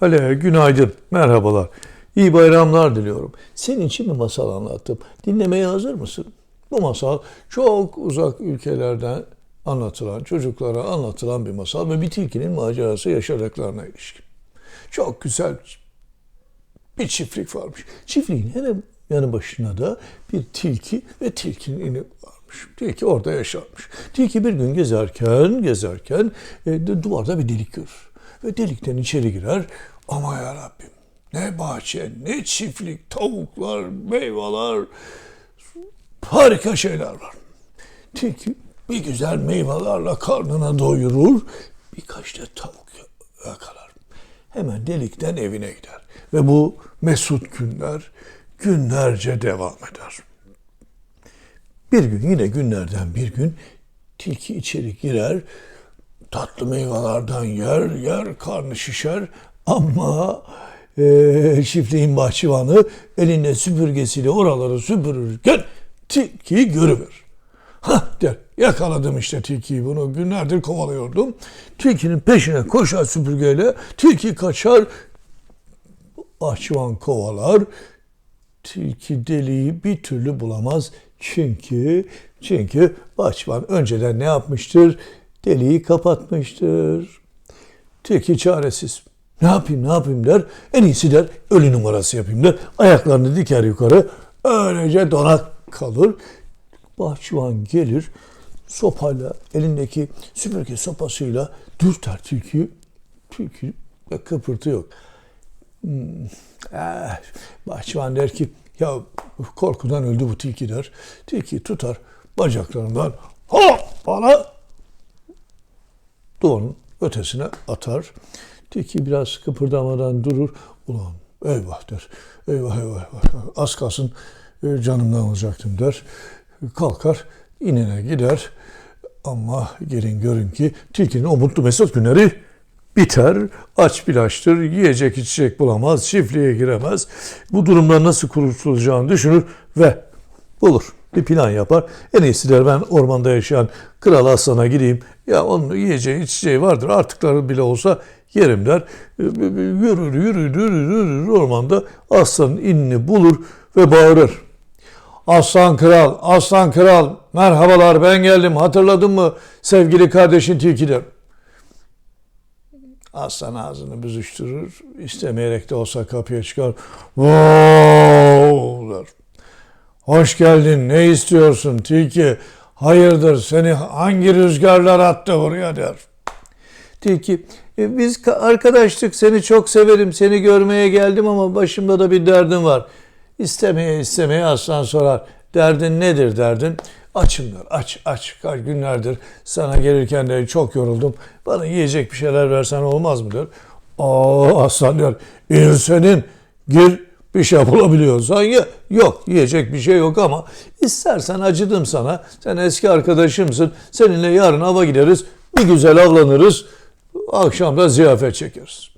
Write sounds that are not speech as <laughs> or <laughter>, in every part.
Ale günaydın, merhabalar. İyi bayramlar diliyorum. Senin için bir masal anlattım. Dinlemeye hazır mısın? Bu masal çok uzak ülkelerden anlatılan, çocuklara anlatılan bir masal ve bir tilkinin macerası yaşadıklarına ilişkin. Çok güzel bir çiftlik varmış. Çiftliğin hemen yanı başına da bir tilki ve tilkinin ini varmış. Tilki orada yaşarmış. Tilki bir gün gezerken, gezerken e, duvarda bir delik görür. Ve delikten içeri girer. Ama ya Rabbim ne bahçe, ne çiftlik, tavuklar, meyveler, harika şeyler var. Tilki bir güzel meyvelerle karnına doyurur, birkaç da tavuk yakalar. Hemen delikten evine gider. Ve bu mesut günler günlerce devam eder. Bir gün yine günlerden bir gün tilki içeri girer, tatlı meyvelerden yer, yer, karnı şişer ama eee çiftliğin bahçıvanı elinde süpürgesiyle oraları süpürürken tilkiyi görüver. Hah der, yakaladım işte tilkiyi bunu günlerdir kovalıyordum. Tilkinin peşine koşar süpürgeyle, tilki kaçar, bahçıvan kovalar, tilki deliği bir türlü bulamaz. Çünkü çünkü bahçıvan önceden ne yapmıştır? Deliği kapatmıştır. Tilki çaresiz. Ne yapayım ne yapayım der. En iyisi der ölü numarası yapayım der. Ayaklarını diker yukarı. Öylece donak kalır. Bahçıvan gelir sopayla elindeki süpürge sopasıyla dürter tilkiyi. Tilki kıpırtı yok. Eh, bahçıvan der ki ya korkudan öldü bu tilki der. Tilki tutar bacaklarından ha bana duvarın ötesine atar. Tilki biraz kıpırdamadan durur. Ulan eyvah der. Eyvah eyvah eyvah. Az kalsın e, canımdan alacaktım der. Kalkar inine gider. Ama gelin görün ki tilkinin o mutlu mesut günleri biter. Aç bir açtır. Yiyecek içecek bulamaz. Çiftliğe giremez. Bu durumdan nasıl kurtulacağını düşünür ve bulur. Bir plan yapar. En iyisi der ben ormanda yaşayan kral aslana gideyim. Ya onun yiyeceği içeceği vardır. Artıkları bile olsa yerim der. Yürür yürür yürür yürür ormanda aslanın inini bulur ve bağırır. Aslan kral, aslan kral, merhabalar ben geldim hatırladın mı sevgili kardeşin tilki. Aslan ağzını büzüştürür, istemeyerek de olsa kapıya çıkar. Wow der. Hoş geldin, ne istiyorsun tilki? Hayırdır, seni hangi rüzgarlar attı buraya der. Tilki, "E, biz ka- arkadaştık, seni çok severim, seni görmeye geldim ama başımda da bir derdim var. İstemeye istemeye aslan sorar. Derdin nedir derdin? Açım aç aç. Kaç günlerdir sana gelirken de çok yoruldum. Bana yiyecek bir şeyler versen olmaz mı der. Aa aslan "İyi senin gir bir şey bulabiliyorsan ye. Yok yiyecek bir şey yok ama istersen acıdım sana. Sen eski arkadaşımsın. Seninle yarın hava gideriz. Bir güzel avlanırız. Akşam da ziyafet çekeriz.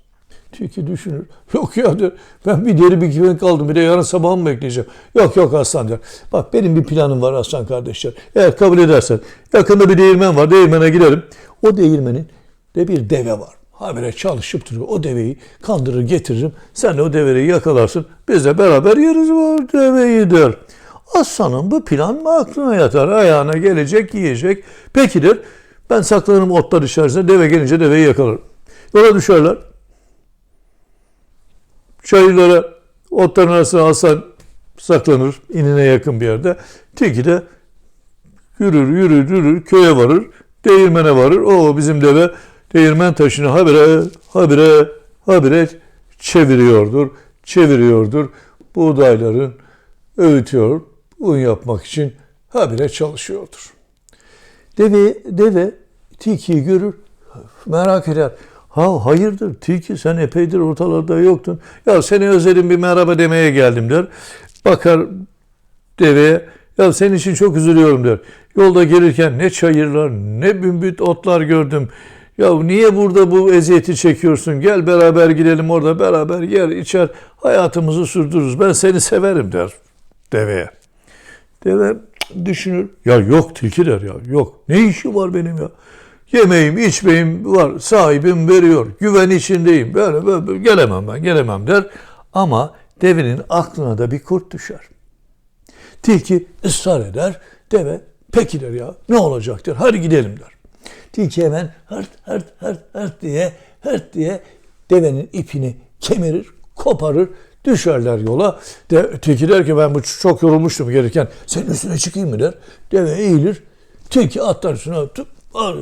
Tilki düşünür. <laughs> Yok ya der. Ben bir deri bir kemik kaldım. Bir de yarın sabah mı bekleyeceğim? Yok yok aslan der. Bak benim bir planım var aslan kardeşler. Eğer kabul edersen yakında bir değirmen var. Değirmene gidelim. O değirmenin de bir deve var. Habire çalışıp duruyor. O deveyi kandırır getiririm. Sen de o deveyi yakalarsın. Biz de beraber yeriz o deveyi der. Aslanın bu plan mı aklına yatar? Ayağına gelecek, yiyecek. Peki. Ben saklanırım otlar içerisinde. Deve gelince deveyi yakalarım. Yola düşerler. Çayırlara, otların arasına aslan saklanır. inine yakın bir yerde. Tilki de yürür, yürür, yürür. Köye varır. Değirmene varır. O bizim deve değirmen taşını habire, habire, habire çeviriyordur. Çeviriyordur. Buğdayların öğütüyor. Un yapmak için habire çalışıyordur. Deve, deve tilkiyi görür, merak eder. Ha hayırdır tilki sen epeydir ortalarda yoktun. Ya seni özledim bir merhaba demeye geldim der. Bakar deveye ya senin için çok üzülüyorum der. Yolda gelirken ne çayırlar ne bümbüt otlar gördüm. Ya niye burada bu eziyeti çekiyorsun? Gel beraber gidelim orada beraber yer içer hayatımızı sürdürürüz. Ben seni severim der deveye. Deve düşünür. Ya yok tilki der ya. Yok. Ne işi var benim ya? Yemeğim, içmeyim var. Sahibim veriyor. Güven içindeyim. Böyle, böyle, gelemem ben, gelemem der. Ama devenin aklına da bir kurt düşer. Tilki ısrar eder. Deve peki der ya ne olacak der. Hadi gidelim der. Tilki hemen hırt hırt hırt hırt diye hırt diye devenin ipini kemirir, koparır, düşerler yola. De, tilki der ki ben bu çok yorulmuştum gelirken senin üstüne çıkayım mı der. Deve eğilir. Tilki atlar üstüne tıp,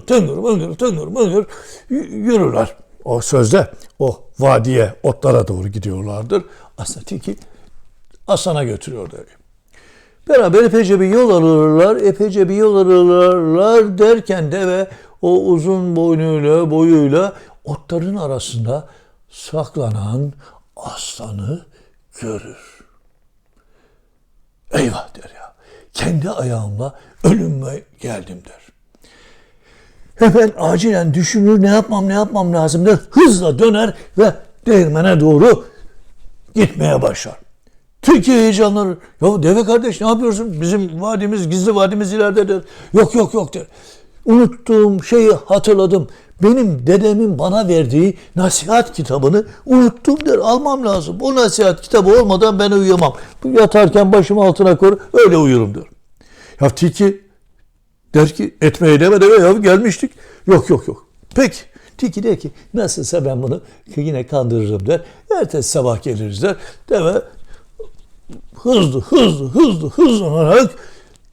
tıngır mıngır tıngır mıngır yürürler. O sözde o vadiye, otlara doğru gidiyorlardır. Aslında tilki aslana götürüyor deveyi. Beraber epeyce bir yol alırlar, epeyce bir yol alırlar derken deve o uzun boynuyla, boyuyla otların arasında saklanan aslanı görür. Eyvah der ya, kendi ayağımla ölüme geldim der. Hemen acilen düşünür ne yapmam ne yapmam lazım der. Hızla döner ve değirmene doğru gitmeye başlar. Türkiye heyecanlanır. Ya deve kardeş ne yapıyorsun? Bizim vadimiz, gizli vadimiz ileride der. Yok yok yok der. Unuttuğum şeyi hatırladım. Benim dedemin bana verdiği nasihat kitabını unuttum der. Almam lazım. O nasihat kitabı olmadan ben uyuyamam. Yatarken başımı altına koyar öyle uyurum der. Ya tilki der ki etmeye deme deme ya gelmiştik. Yok yok yok. Peki. Tilki der ki nasılsa ben bunu yine kandırırım der. Ertesi sabah geliriz der. Deve hızlı hızlı hızlı hızlanarak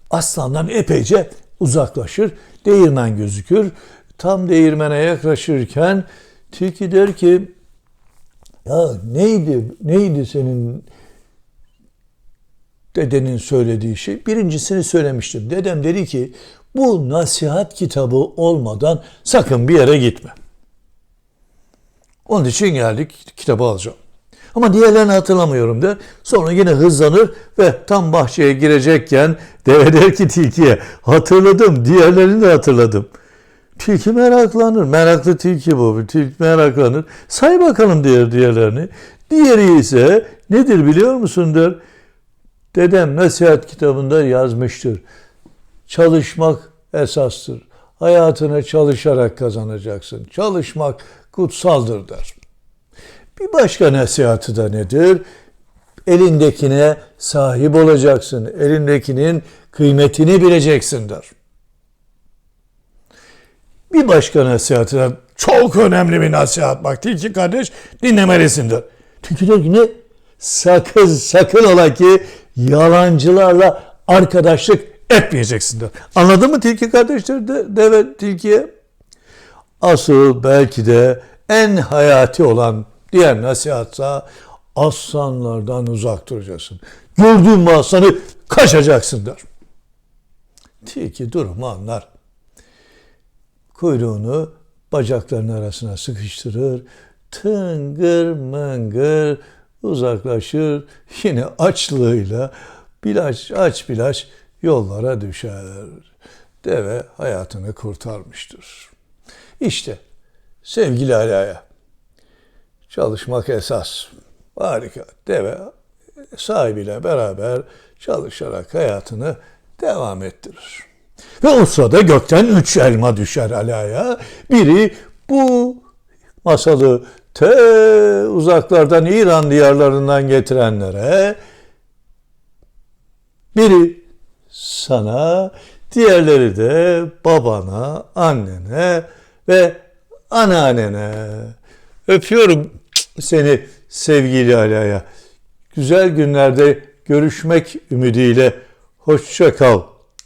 aslandan epeyce uzaklaşır. Değirmen gözükür. Tam değirmene yaklaşırken tilki der ki ya neydi neydi senin dedenin söylediği şey? Birincisini söylemiştim. Dedem dedi ki bu nasihat kitabı olmadan sakın bir yere gitme. Onun için geldik kitabı alacağım. Ama diğerlerini hatırlamıyorum der. Sonra yine hızlanır ve tam bahçeye girecekken deve der ki tilkiye hatırladım diğerlerini de hatırladım. Tilki meraklanır. Meraklı tilki bu. Tilki meraklanır. Say bakalım diğer diğerlerini. Diğeri ise nedir biliyor musun der. Dedem nasihat kitabında yazmıştır. Çalışmak esastır. Hayatını çalışarak kazanacaksın. Çalışmak kutsaldır der. Bir başka nasihatı da nedir? Elindekine sahip olacaksın. Elindekinin kıymetini bileceksin der. Bir başka nasihatı da çok önemli bir nasihat bak. Tilki kardeş dinlemelisin der. Tilki der ki ne? Sakın sakın ola ki yalancılarla arkadaşlık etmeyeceksin der. Anladın mı tilki kardeşler de, deve tilkiye? Asıl belki de en hayati olan diğer nasihatsa aslanlardan uzak duracaksın. Gördüğün mü aslanı kaçacaksın der. Tilki durumu anlar. Kuyruğunu bacaklarının arasına sıkıştırır. Tıngır mıngır uzaklaşır. Yine açlığıyla bilaç aç bilaç yollara düşer. Deve hayatını kurtarmıştır. İşte sevgili Alaya çalışmak esas. Harika. Deve sahibiyle beraber çalışarak hayatını devam ettirir. Ve o sırada gökten üç elma düşer Ala'ya. Biri bu masalı te uzaklardan İran diyarlarından getirenlere, biri sana, diğerleri de babana, annene ve anneannene. Öpüyorum seni sevgili Ala'ya. Güzel günlerde görüşmek ümidiyle hoşça kal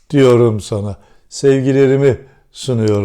diyorum sana. Sevgilerimi sunuyorum.